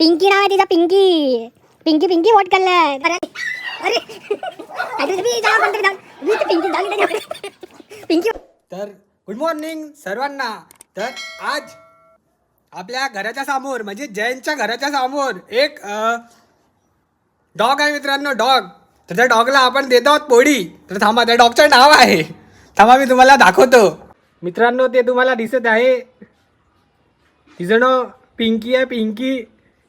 पिंकी नाव आहे तिचा पिंकी. पिंकी पिंकी वॉट करलं अरे अरे. तर पिंकी तर गुड मॉर्निंग सर्वांना. तर आज आपल्या घराच्या समोर म्हणजे जयंतच्या घराच्या समोर एक डॉग आहे मित्रांनो डॉग तर त्या डॉगला आपण देत आहोत पोळी. तर थांबा त्या डॉगचं नाव आहे. थांबा मी तुम्हाला दाखवतो. मित्रांनो ते तुम्हाला दिसत आहे. तिचं नाव पिंकी आहे पिंकी.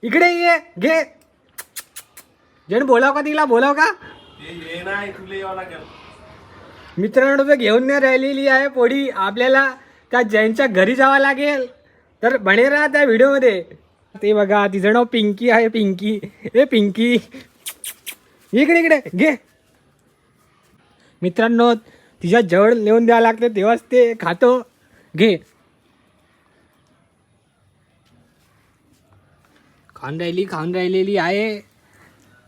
इकडे ये घे. जण बोलाव का तिला बोलाव का? मित्रांनो तर घेऊन नाही राहिलेली आहे पोळी. आपल्याला त्या जैनच्या घरी जावं लागेल. तर बने राहा त्या व्हिडिओमध्ये. ते बघा तिचं नाव पिंकी आहे पिंकी. ए पिंकी. इकडे इकडे घे. मित्रांनो तिच्या जवळ नेऊन द्यावं लागते तेव्हाच ते खातो. घे. खाऊन राहिली खाऊन राहिलेली आहे.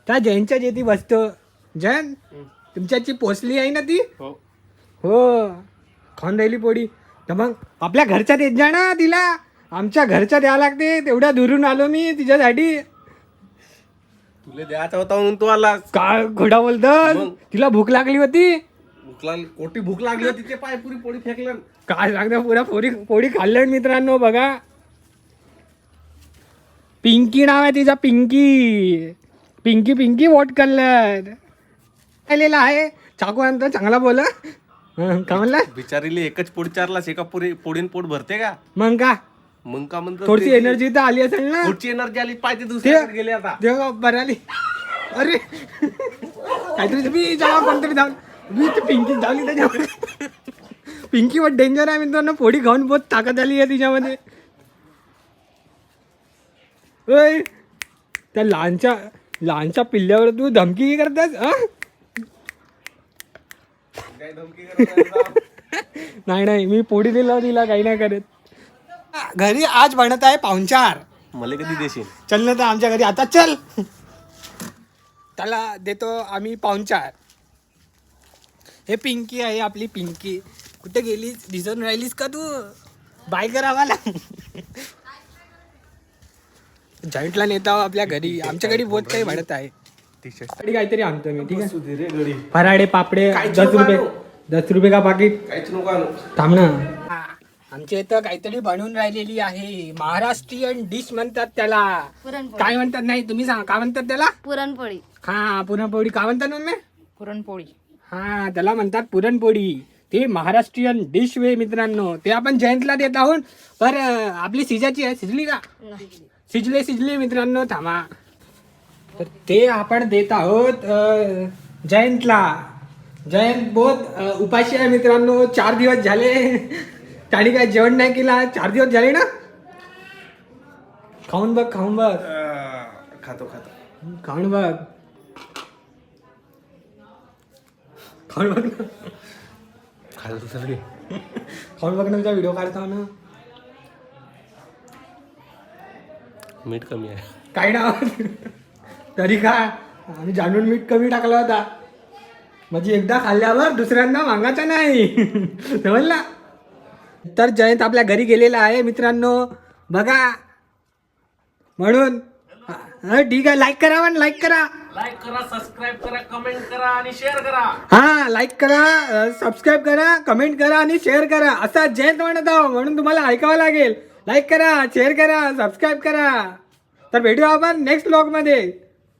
त्या जैनच्या जेथी बसतो. जैन तुमच्याची पोचली आहे ना ती? हो. खाऊन राहिली पोळी. तर मग आपल्या घरच्या देत जा ना तिला. आमच्या घरच्या द्यावं लागते. तेवढ्या दुरून आलो मी तिच्यासाठी. तुला द्यायचा होता म्हणून तू आला काय घोडा बोलत मग? तिला भूक लागली होती. भूक लागली कोटी भूक लागली होती ते पाय पुरी पोळी फेकलं काय सांगता पुरा पोळी पोळी खाल्लं मित्रांनो बघा. पिंकी नाव आहे तिचा पिंकी. पिंकी पिंकी वोट कलर आलेला आहे. चाकू आणतो चांगला बोला हं, का म्हणला बिचारीले एकच पोळी चारलास एका पोळी पोळीन पोट भरते का? मग का? मग का म्हणतो थोडीशी एनर्जी तर आली असेल ना. थोडीशी एनर्जी आली पाहिजे दुसऱ्याकडे गेले आता. देवा बरं आली. अरे. काहीतरी तुम्ही जावा कोणतरी जाऊन मी तर पिंकी जाऊन त्याच्यामध्ये पिंकी वर डेंजर आहे मित्रांनो? पोळी खाऊन बहुत ताकद आली आहे तिच्यामध्ये. ओय त्या लहानच्या लहानच्या पिल्ल्यावर तू धमकी करतास हं? काय धमकी करत नाही नाही मी पोळी दिला तिला काही नाही करत. घरी आज बनत आहे पाहुणचार. मला कधी देशील? चल ना तर आमच्या घरी आता चल. त्याला देतो आम्ही पाहुणचार. हे पिंकी आहे आपली पिंकी. कुठे गेलीस? दिसून राहिलीस का तू? बाय कर आम्हाला. जॉईंटला नेता आपल्या घरी. आमच्या घरी बहुत काही भडत आहे. काहीतरी आणतो मी ठीक आहे. फराडे पापडे दस रुपये. दस रुपये का पाकिट काहीच नको थांब ना. आमच्या इथं काहीतरी बनवून राहिलेली आहे. महाराष्ट्रीयन डिश म्हणतात त्याला. पुरणपोळी. काय म्हणतात नाही तुम्ही सांगा काय म्हणतात त्याला? पुरणपोळी. हा पुरणपोळी. काय म्हणतात मम्मी? पुरणपोळी. हा त्याला म्हणतात पुरणपोळी. ते महाराष्ट्रीयन डिश वे मित्रांनो. ते आपण जयंतला देत आहोत. पर अं, आपली सिजाची आहे सिजली का? सिजले सिजले मित्रांनो थांबा. तर ते आपण देत आहोत अं, जयंतला. जयंत बहुत उपाशी आहे मित्रांनो. चार दिवस झाले. त्याने काय जेवण नाही केला? चार दिवस झाले ना? खाऊन बघ खाऊन बघ. खातो खातो. खाऊन बघ. खाऊन बघ ना. खातो सगळे खाऊन बघ ना तुझा व्हिडिओ काढता ना मीठ कमी आहे. काय ना. तरी काय आम्ही जाणून मीठ कमी टाकला होता. म्हणजे एकदा खाल्ल्यावर दुसऱ्यांदा मागायचा नाही. समजला तर जयंत आपल्या घरी गेलेला आहे मित्रांनो. बघा. म्हणून हा ठीक आहे. लाईक करा पण लाईक करा. लाईक करा सबस्क्राईब करा कमेंट करा आणि शेअर करा. हा लाईक करा सबस्क्राईब करा कमेंट करा आणि शेअर करा. असा जयंत म्हणत आहो म्हणून तुम्हाला ऐकावं लागेल. लाईक करा शेअर करा सबस्क्राईब करा. तर भेटू आपण नेक्स्ट ब्लॉगमध्ये